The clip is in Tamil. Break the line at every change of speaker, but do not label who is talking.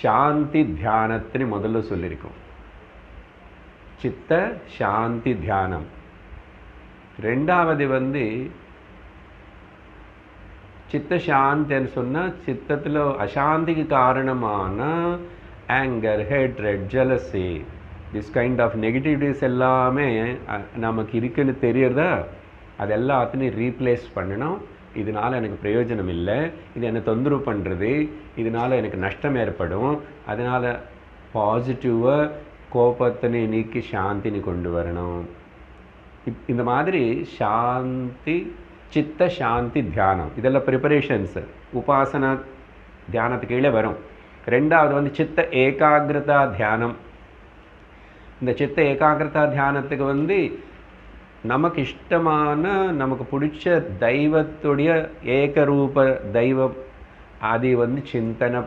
சாந்தி தியானத்தின்னு முதல்ல சொல்லியிருக்கோம். சித்த சாந்தி தியானம். ரெண்டாவது வந்து சித்த சாந்தின்னு சொன்னால் சித்தத்தில் அசாந்திக்கு காரணமான anger hatred jealousy this kind of negativities எல்லாமே நமக்கு இருக்குன்னு தெரியறதா? அது எல்லாத்தையும் ரீப்ளேஸ் பண்ணணும். இதனால் எனக்கு பிரயோஜனம் இல்லை. இது என்னை தொந்தரவு பண்ணுறது இதனால் எனக்கு நஷ்டம் ஏற்படும். அதனால் பாசிட்டிவாக கோபத்தினை நீக்கி சாந்தினி கொண்டு வரணும். இப்- இந்த மாதிரி சாந்தி சித்த சாந்தி தியானம். இதெல்லாம் ப்ரிப்பரேஷன்ஸ் உபாசனா தியானத்துக்கு கீழே வரும். ரெண்டாவது வந்து சித்த ஏகாகிரதா தியானம். இந்த சித்த ஏகாகிரதா தியானத்துக்கு வந்து நமக்கு இஷ்டமான நமக்கு பிடிச்ச தெய்வத்துடைய ஏகரூப தெய்வம் அதை வந்து சிந்தனை